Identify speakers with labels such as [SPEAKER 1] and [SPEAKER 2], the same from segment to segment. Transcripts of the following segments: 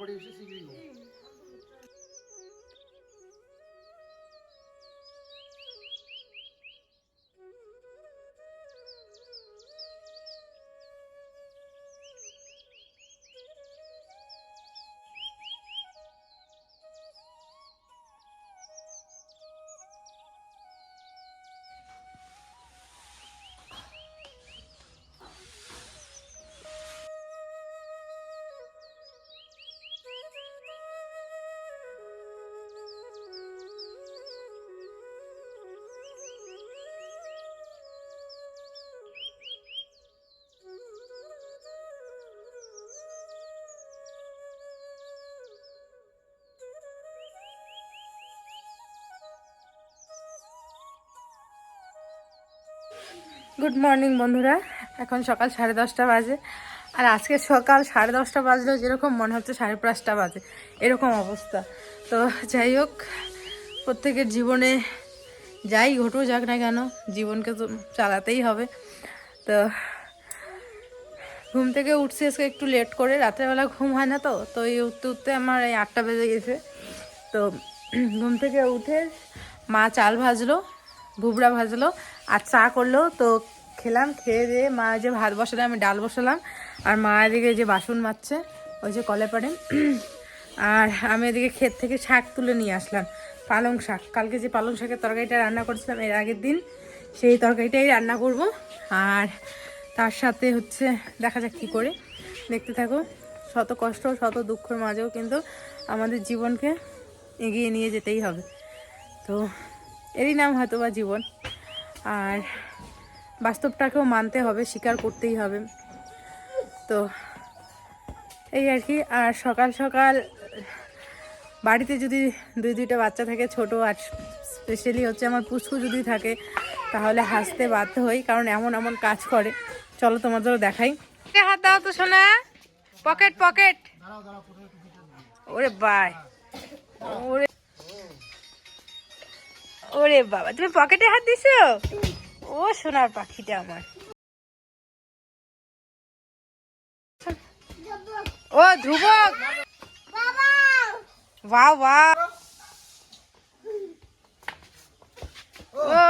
[SPEAKER 1] படி விஷயம் சீக்கிரம்
[SPEAKER 2] গুড মর্নিং বন্ধুরা। এখন সকাল সাড়ে দশটা বাজে। আর আজকে সকাল সাড়ে দশটা বাজলেও যেরকম মনে হচ্ছে সাড়ে পাঁচটা বাজে, এরকম অবস্থা। তো যাই হোক, প্রত্যেকের জীবনে যাই ঘটেও যাক না কেন, জীবনকে তো চালাতেই হবে। তো ঘুম থেকে উঠছি আজকে একটু লেট করে। রাত্রেবেলা ঘুম হয় না তো তো এই উঠতে উঠতে আমার এই আটটা বেজে গেছে। তো ঘুম থেকে উঠে মা চাল ভাজলো। ভুবড়া ভাজলো আর চা করল। তো খেলাম, খেয়ে দিয়ে মা যে ভাত বসালাম আমি ডাল বসালাম। আর মা এদিকে যে বাসন মাজছে, ওই যে কলে পাড়ে। আর আমি এদিকে ক্ষেত থেকে শাক তুলে নিয়ে আসলাম, পালং শাক। কালকে যে পালং শাকের তরকারিটা রান্না করেছিলাম, এর আগের দিন সেই তরকারিটাই রান্না করব। আর তার সাথে হচ্ছে, দেখা যাক কী করে। দেখতে থাকো, শত কষ্ট, শত দুঃখের মাঝেও কিন্তু আমাদের জীবনকে এগিয়ে নিয়ে যেতেই হবে। তো এরই নাম হয়তো বা জীবন। আর বাস্তবটাকেও মানতে হবে, স্বীকার করতেই হবে। তো এই আর কি, আর সকাল সকাল বাড়িতে যদি দুই দুইটা বাচ্চা থাকে, ছোট আর স্পেশালি হচ্ছে আমার পুষ্কু যদি থাকে, তাহলে হাসতে বাধ্য হই, কারণ এমন এমন কাজ করে। চলো তোমাদেরও দেখাই। হাত দাও তো শোনা পকেট পকেট। ওরে বাই। ওরে ওরে বাবা, তুমি পকেটে হাত দিছো? ও সোনার পাখিটা আমার। ও, ধ্রুবক! বাহ বাহ ও,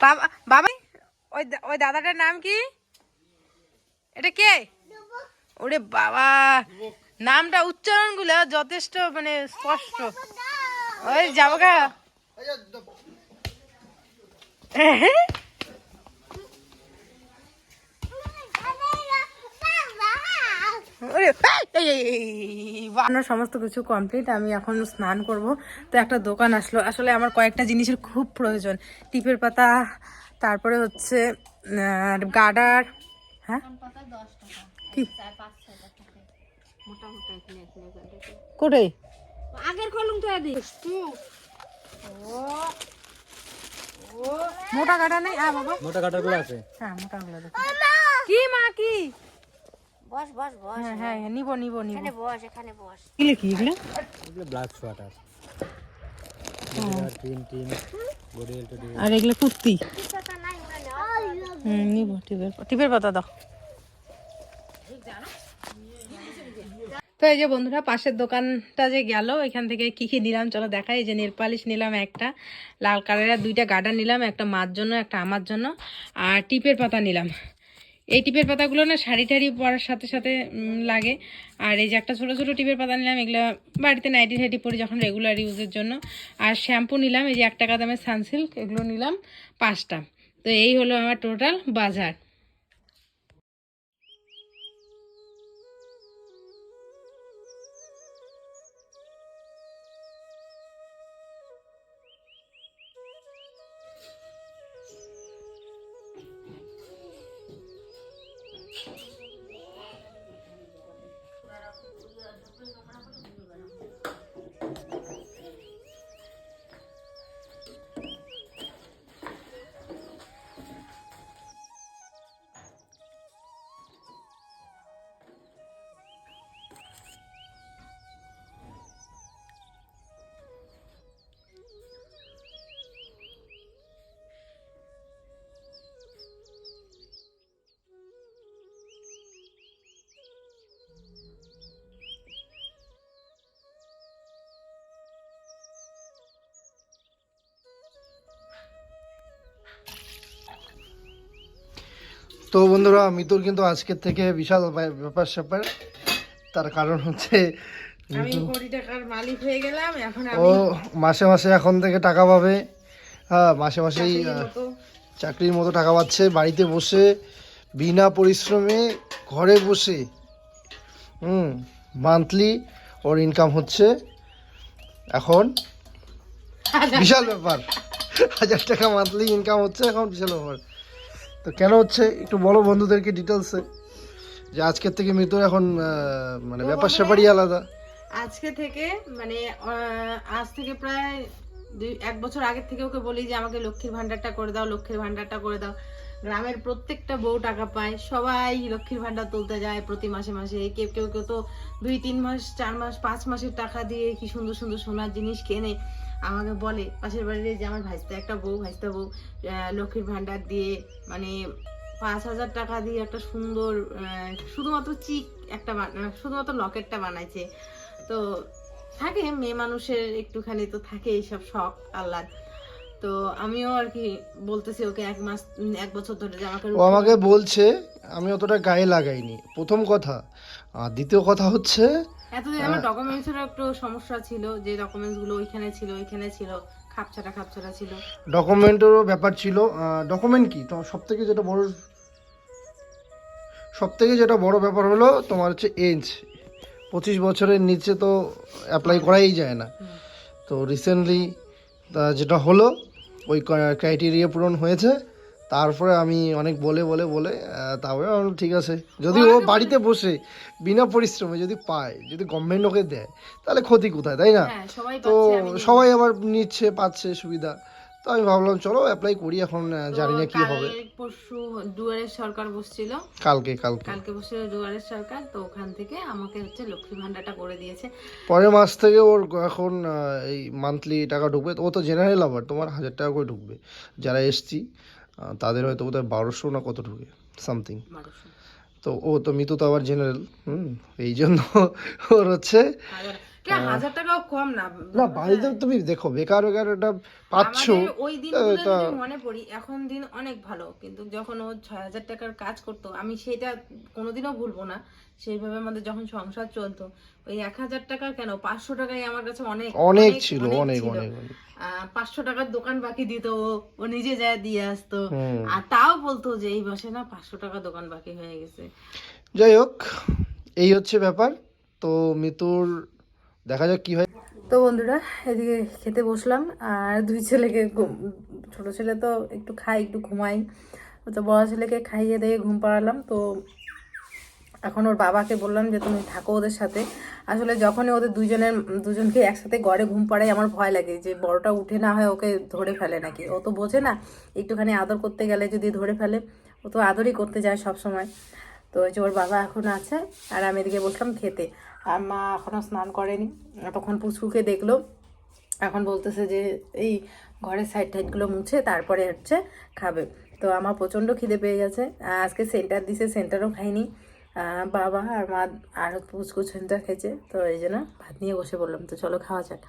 [SPEAKER 2] বাবা বাবা, ওই ওই দাদাটার নাম কি? এটা কে? ওরে বাবা, নামটা উচ্চারণগুলো যথেষ্ট মানে স্পষ্ট। ওই যাব গা। আমার সমস্ত কিছু কমপ্লিট আমি এখন স্নান করব। তো একটা দোকান আসলো। আসলে আমার কয়েকটা জিনিসের খুব প্রয়োজন। টিপের পাতা তারপরে হচ্ছে গার্ডার হ্যাঁ? কি? কোটে
[SPEAKER 3] আগের কলম তো
[SPEAKER 2] মোটা কাটা নেই? হ্যাঁ বাবা।
[SPEAKER 4] মোটা কাটারগুলো আছে।
[SPEAKER 2] হ্যাঁ মোটা গুলো কি মা কি?
[SPEAKER 3] বস বস বস।
[SPEAKER 2] হ্যাঁ হ্যাঁ হ্যাঁ, নিবো নিবো নিবো।
[SPEAKER 3] এখানে বস এখানে বস।
[SPEAKER 2] কি লিখি এগুলো
[SPEAKER 4] এগুলো ব্ল্যাক সোয়াটার
[SPEAKER 2] আর এগুলো কুর্তি। হুম নিবো টিপের টিপের পাতা দাও। তো এই যে বন্ধুরা, পাশের দোকানটা যে গেল, এখান থেকে কি কি নিলাম চলো দেখাই। এই যে নেল পালিশ নিলাম একটা, লাল কালারের দুইটা গার্ডার নিলাম, একটা মার জন্য, একটা আমার জন্য, আর টিপের পাতা নিলাম। এই টিপের পাতাগুলো না শাড়ি টাড়ি পরার সাথে সাথে লাগে। আর এই যে একটা ছোটো ছোটো টিপের পাতা নিলাম, এগুলো বাড়িতে নাইটি টাইটি পরি যখন রেগুলার ইউজের জন্য। আর শ্যাম্পু নিলাম, এই যে এক টাকা দামের সানসিল্ক এগুলো নিলাম পাঁচটা। তো এই হলো আমার টোটাল বাজার।
[SPEAKER 1] তো বন্ধুরা মিতুর কিন্তু আজকের থেকে বিশাল ব্যা- ব্যাপার স্যাপার। তার কারণ হচ্ছে
[SPEAKER 2] আমি কোটি টাকার মালিক হয়ে গেলাম এখন
[SPEAKER 1] ও মাসে মাসে এখন থেকে টাকা পাবে। হ্যাঁ মাসে মাসেই
[SPEAKER 2] চাকরির
[SPEAKER 1] আহ,
[SPEAKER 2] মতো।
[SPEAKER 1] চাকরির মতো টাকা পাচ্ছে বাড়িতে বসে বিনা পরিশ্রমে ঘরে বসে। হুম মান্থলি ওর ইনকাম হচ্ছে এখন বিশাল ব্যাপার। হাজার টাকা মান্থলি ইনকাম হচ্ছে এখন বিশাল ব্যাপার। তো কেন হচ্ছে? একটু বলো বন্ধুদেরকে ডিটেলসে যে আজকের থেকে মৃত্যুর এখন মানে ব্যাপার স্যাপারই আলাদা।
[SPEAKER 2] আজকে থেকে মানে আজ থেকে প্রায় দুই এক বছর আগের থেকে ওকে বলি যে আমাকে লক্ষ্মীর ভান্ডারটা করে দাও লক্ষ্মীর ভান্ডারটা করে দাও। গ্রামের প্রত্যেকটা বউ টাকা পায় সবাই লক্ষ্মীর ভান্ডার তুলতে যায় প্রতি মাসে মাসে। কেউ কেউ কেউ তো দুই তিন মাস চার মাস পাঁচ মাসের টাকা দিয়ে কি সুন্দর সুন্দর সোনার জিনিস কেনে। আমাকে বলে, পাশের বাড়ির যে আমার ভাইস্তা একটা বউ ভাইস্তা বউ লক্ষ্মীর ভান্ডার দিয়ে মানে পাঁচ হাজার টাকা দিয়ে একটা সুন্দর শুধুমাত্র চিক একটা শুধুমাত্র লকেটটা বানাইছে। তো থাকে, মেয়ে মানুষের একটুখানি তো থাকে এইসব শখ, আহ্লাদ। তো আমিও আর কি বলতেছি ওকে এক মাস, এক বছর ধরে যে
[SPEAKER 1] ও আমাকে বলছে, আমি অতটা গায়ে লাগাইনি। প্রথম কথা। আর দ্বিতীয় কথা হচ্ছে
[SPEAKER 2] এতদিন আমার ডকুমেন্টসের একটু সমস্যা ছিল যে ডকুমেন্টসগুলো ওইখানে ছিল ওইখানে ছিল খাপছাটা খাপছাটা ছিল।
[SPEAKER 1] ডকুমেন্টেরও ব্যাপার ছিল। ডকুমেন্ট কি? তোমার সব থেকে যেটা বড় সব থেকে যেটা বড় ব্যাপার হলো তোমার হচ্ছে এজ পঁচিশ বছরের নিচে তো অ্যাপ্লাই করাই যায় না। তো রিসেন্টলি যেটা হলো ওই ক্রাইটেরিয়া পূরণ হয়েছে। তারপরে আমি অনেক বলে বলে বলে তারপরে আমি ঠিক আছে। যদি ও বাড়িতে বসে বিনা পরিশ্রমে যদি পায় যদি গভর্নমেন্ট ওকে দেয় তাহলে ক্ষতি কোথায় তাই না?
[SPEAKER 2] হ্যাঁ
[SPEAKER 1] তো। সবাই আবার নিচ্ছে পাচ্ছে সুবিধা। তো আমি ভাবলাম চলো অ্যাপ্লাই করি এখন জানি না কি হবে।
[SPEAKER 2] পরশু দুয়ারের সরকার বসছিল।
[SPEAKER 1] কালকে কালকে।
[SPEAKER 2] কালকে বসে দুয়ারের সরকার তো ওখান থেকে আমাকে হচ্ছে লক্ষ্মী ভান্ডারটা করে দিয়েছে।
[SPEAKER 1] পরের মাস থেকে ওর এখন এই মান্থলি টাকা ঢুকবে। ও তো জেনারেল আবার তোমার হাজার টাকা করে ঢুকবে। যারা এসছি তাদের হয়তো বোধহয় বারোশো না কত ঢুকে সামথিং তো ও তো মিতু তো আবার জেনারেল হুম এই জন্য ওর হচ্ছে
[SPEAKER 2] হাজার টাকাও কম না।
[SPEAKER 1] না বাড়িতে তুমি দেখো বেকার বেকার এটা পাচ্ছ
[SPEAKER 2] ওই যদি মনে পড়ি এখন দিন অনেক ভালো। কিন্তু যখন ও ছয় হাজার টাকার কাজ করতো আমি সেটা কোনোদিনও ভুলবো না। সেইভাবে আমাদের যখন সংসার চলতো ওই এক হাজার টাকা কেন? পাঁচশো টাকাই আমার কাছে অনেক
[SPEAKER 1] অনেক ছিল অনেক অনেক
[SPEAKER 2] পাঁচশো টাকার দোকান বাকি দিত ও। ও নিজে যায় দিয়ে আসতো। আর তাও বলতো যে এই মাসে না পাঁচশো টাকা দোকান বাকি হয়ে গেছে।
[SPEAKER 1] যাই হোক এই হচ্ছে ব্যাপার। তো মিতুর দেখা যাক কি হয়।
[SPEAKER 2] তো বন্ধুরা, এদিকে খেতে বসলাম, আর দুই ছেলেকে ছোট ছেলে তো একটু খাই একটু ঘুমাই তো বড় ছেলেকে খাইয়ে দিয়ে ঘুম পাড়ালাম। তো এখন ওর বাবাকে বললাম যে, তুমি থাকো ওদের সাথে। আসলে যখনই ওদের দুজনের দুজনকে একসাথে গড়ে ঘুম পাড়াই আমার ভয় লাগে যে, বড়টা উঠে না হয় ওকে ধরে ফেলে নাকি। ও তো বোঝে না, একটুখানি আদর করতে গেলে যদি ধরে ফেলে, ও তো আদরই করতে যায় সব সময় তো ওই যে ওর বাবা এখন আছে, আর আমি এদিকে বসলাম খেতে। আর মা এখনও স্নান করেনি। তখন পুচকুকে দেখল। এখন বলতেছে যে, এই ঘরের সাইড টাইডগুলো মুছে, তারপরে হচ্ছে খাবে। তো আমার প্রচণ্ড খিদে পেয়ে গেছে। আজকে সেন্টার দিছে সেন্টারও খাইনি। বাবা আর মা আর পুচকু সেন্টার খেয়েছে। তো এই জন্য ভাত নিয়ে বসে বললাম তো চলো খাওয়া যাক।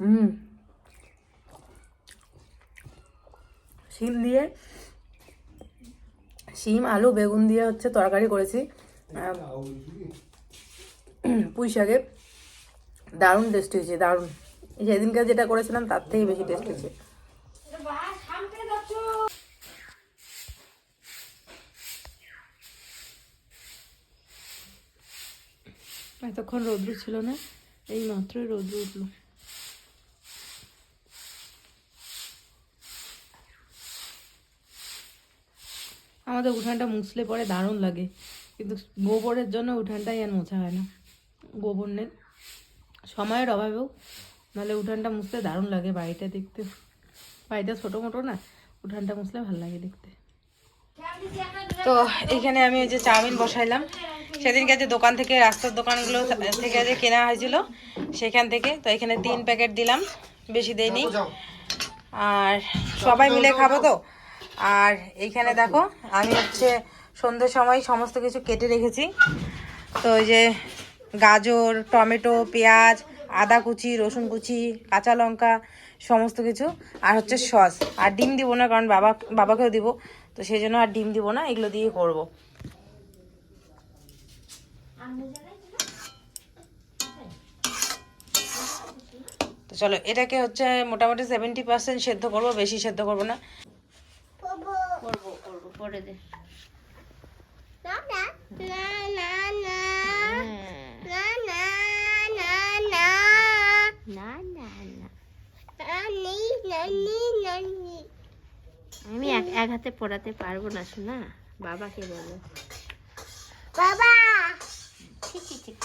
[SPEAKER 2] হুম। শিম দিয়ে, শিম, আলু, বেগুন দিয়ে হচ্ছে তরকারি করেছি। পুঁই শাকের দারুণ টেস্ট হয়েছে দারুণ। এই সেদিনকার যেটা করেছিলাম তার থেকে বেশি টেস্ট হয়েছে। এতক্ষণ রৌদ্র ছিল না এই মাত্র রৌদ্র উঠল। আমাদের উঠানটা মুছলে পরে দারুণ লাগে। কিন্তু গোবরের জন্য উঠানটাই আর মোছা হয় না। গোবর নেই। সময়ের অভাবেও। নাহলে উঠানটা মুছতে দারুণ লাগে বাড়িটা দেখতে। বাড়িটা ছোটো মোটো না, উঠানটা মুছলে ভালো লাগে দেখতে। তো এখানে আমি ওই যে চাউমিন বসাইলাম। সেদিনকে যে দোকান থেকে, রাস্তার দোকানগুলো থেকে যে কেনা হয়েছিল, সেখান থেকে। তো এখানে তিন প্যাকেট দিলাম, বেশি দেয়নি আর সবাই মিলে খাব তো? আর এইখানে দেখো, আমি হচ্ছে সন্ধ্যের সময় সমস্ত কিছু কেটে রেখেছি। তো ওই যে গাজর, টমেটো, পেঁয়াজ, আদা কুচি, রসুন কুচি, কাঁচা লঙ্কা, সমস্ত কিছু, আর হচ্ছে সস। আর ডিম দিব না, কারণ বাবা, বাবাকেও দিব, তো সেই জন্য আর ডিম দিব না, এগুলো দিয়ে করব। তো চলো, এটাকে হচ্ছে মোটামুটি সেভেন্টি পার্সেন্ট সেদ্ধ করব, বেশি সেদ্ধ করব না।
[SPEAKER 3] করব করব, করে দে। আমি এক এক হাতে পড়াতে পারব না শোনা? বাবাকে বলো। বাবা! ঠিক ঠিক ঠিক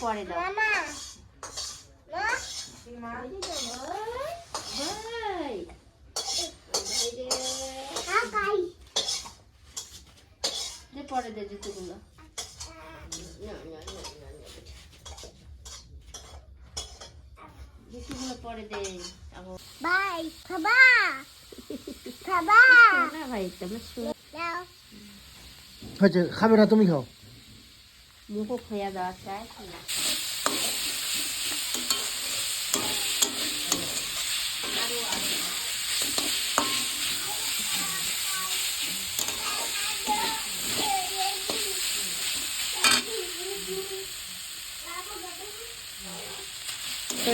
[SPEAKER 3] পরে দাও। মামা। পরে দে জুতোগুলো। জুতোগুলো পরে দে বাই খাবা? খাবা? না ভাই তোমরা
[SPEAKER 1] হয়েছে খাবে না তুমি খাও।
[SPEAKER 3] মুখও খোয়া দেওয়া চাই।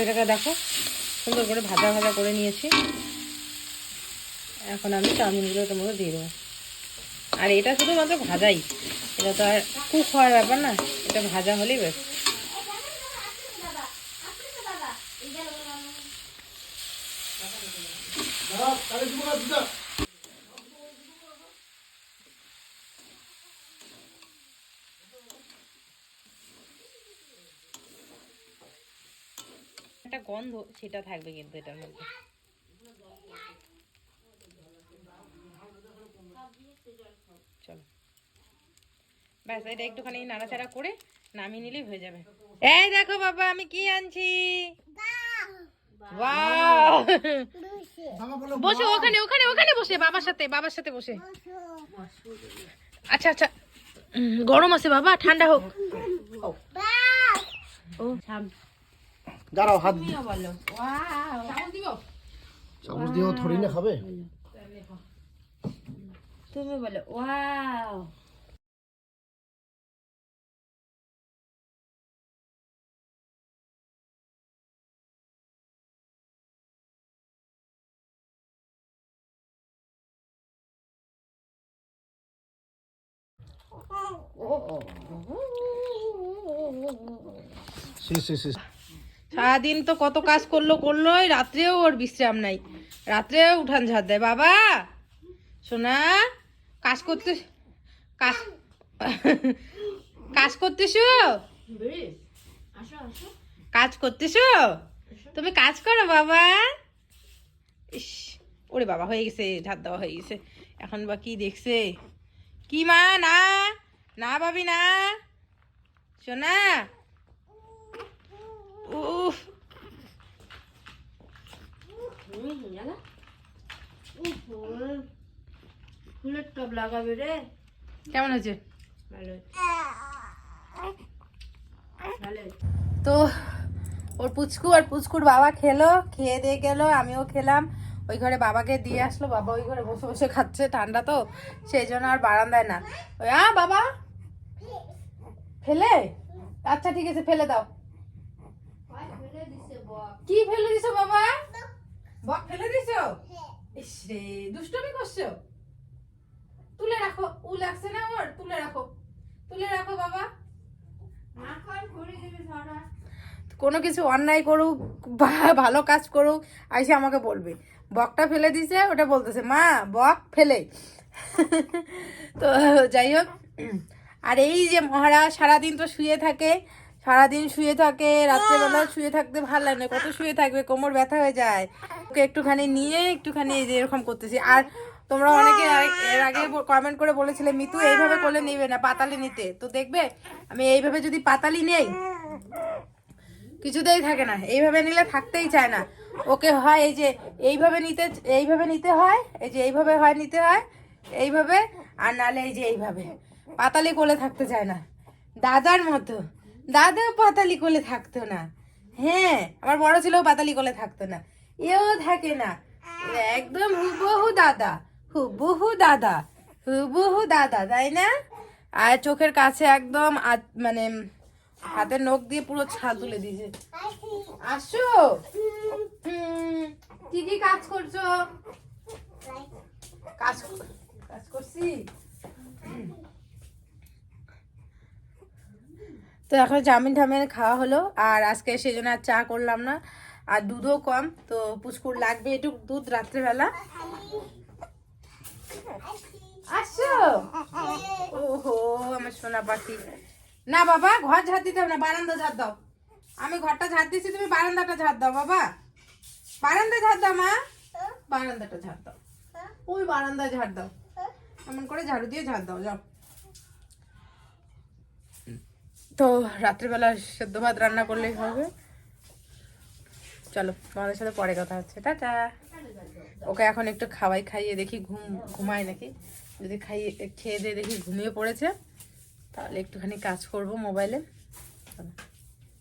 [SPEAKER 2] এটাকে দেখো। সুন্দর করে ভাজা ভাজা করে নিয়েছি। এখন আমি চাউমিনগুলো তোমাকে দিয়ে দেবো। আর এটা শুধুমাত্র ভাজাই। এটা তো আর কুক হওয়ার ব্যাপার না, এটা ভাজা হলেই বেশ একটা গন্ধ সেটা থাকবে কিন্তু এটার মধ্যে। চলো। ব্যাস এটা একটুখানি নাড়াচাড়া করে নামিয়ে নিলেই হয়ে যাবে। এই দেখো বাবা আমি কি আনছি? বসে ওখানে ওখানে ওখানে বসে বাবার সাথে বাবার সাথে বসে। আচ্ছা আচ্ছা। গরম আছে বাবা ঠান্ডা হোক। ও।
[SPEAKER 1] দাঁড়াও হাত তুমিও
[SPEAKER 2] বলো ওয়াও চামচ দিব
[SPEAKER 1] চামচ দিও ধরি না খাবে
[SPEAKER 3] তুমি বলো ওয়াও
[SPEAKER 1] Sí, sí, sí.
[SPEAKER 2] সারাদিন তো কত কাজ করল করল রাত্রেও ওর বিশ্রাম নাই। রাত্রেও উঠান ঝাড় দেয়, বাবা! সোনা, কাজ করতে, কাজ কাজ করতেছো? কাজ করতেছো? তুমি কাজ করো, বাবা! ইস, ওরে বাবা, হয়ে গেছে ঝাড় দেওয়া হয়ে গেছে। এখন বা কি দেখছে? কি মা, না না ভাবি, না। সোনা উফ
[SPEAKER 3] রে
[SPEAKER 2] কেমন
[SPEAKER 3] ভালো
[SPEAKER 2] তো ওর পুচকু আর পুচকুর বাবা খেলো, খেয়ে দিয়ে গেল, আমিও খেলাম। ওই ঘরে বাবাকে দিয়ে আসলো, বাবা ওই ঘরে বসে বসে খাচ্ছে ঠান্ডা তো, সেই জন্য আর বারান্দায় না। বাবা। ফেলে? আচ্ছা ঠিক আছে, ফেলে দাও। কি ফেলে দিছো বাবা? বক ফেলে দিছো? ইস রে, দুষ্টমি করছ? তুলে রাখো, উ লাগছে না ওর? তুলে রাখো। তুলে রাখো বাবা। কোনো কিছু অন্যায় করুক বা ভালো কাজ করুক আইসে আমাকে বলবে। বকটা ফেলে দিছে, ওটা বলতেছে, মা, বক, ফেলে। তো যাই হোক, আর এই যে মহারাজ সারাদিন তো শুয়ে থাকে সারাদিন শুয়ে থাকে রাত্রেবেলা শুয়ে থাকতে ভালো লাগে না কত শুয়ে থাকবে কোমর ব্যথা হয়ে যায়। ওকে একটুখানি নিয়ে একটুখানি এই যে এরকম করতেছি। আর তোমরা অনেকে এর আগে কমেন্ট করে বলেছিলে মিতু এইভাবে করলে নিবে না পাতালি নিতে। তো দেখবে আমি এইভাবে যদি পাতালি নেই কিছুতেই থাকে না। এইভাবে নিলে থাকতেই চায় না। ওকে হয় এই যে এইভাবে নিতে এইভাবে নিতে হয় এই যে এইভাবে হয় নিতে হয় এইভাবে আর নালে এই যে এইভাবে। পাতালি কোলে থাকতে চায় না। দাদার মতো। দাদা পাতালি কোলে থাকতো না। হ্যাঁ আমার বড় ছেলেও পাতালি কোলে থাকতো না। এও থাকে না। একদম হুবহু দাদা হুবহু দাদা হুবহু দাদা, তাই না? আর চোখের কাছে একদম মানে হাতের নখ দিয়ে পুরো ছাল তুলে দিয়েছে। আসো। কি কি কাজ করছ? কাজ কাজ করছি? তো এখন চাউমিন টাউমিন খাওয়া হলো, আর আজকে সেই জন্য আর চা করলাম না, আর দুধও কম, তো পুষ্কুর লাগবে একটু দুধ রাত্রেবেলা। আসো ওহো, আমার সোনা পাখি। না বাবা, ঘর ঝাড় দিতে হবে না, বারান্দা ঝাড় দাও। আমি ঘরটা ঝাড় দিচ্ছি তুমি বারান্দাটা ঝাড় দাও বাবা। বারান্দা ঝাড় দাও, মা। বারান্দাটা ঝাড় দাও। ওই বারান্দা ঝাড় দাও। এমন করে ঝাড়ু দিয়ে ঝাড় দাও, যাও। তো রাত্রিবেলা সেদ্ধ ভাত রান্না করলেই হবে। চলো, তোমাদের সাথে পরে কথা হচ্ছে। টাটা। ওকে এখন একটু খাওয়াই, খাইয়ে দেখি ঘুম, ঘুমায় নাকি? যদি খাইয়ে, খেয়ে দিয়ে দেখি ঘুমিয়ে পড়েছে, তাহলে একটুখানি কাজ করব মোবাইলে।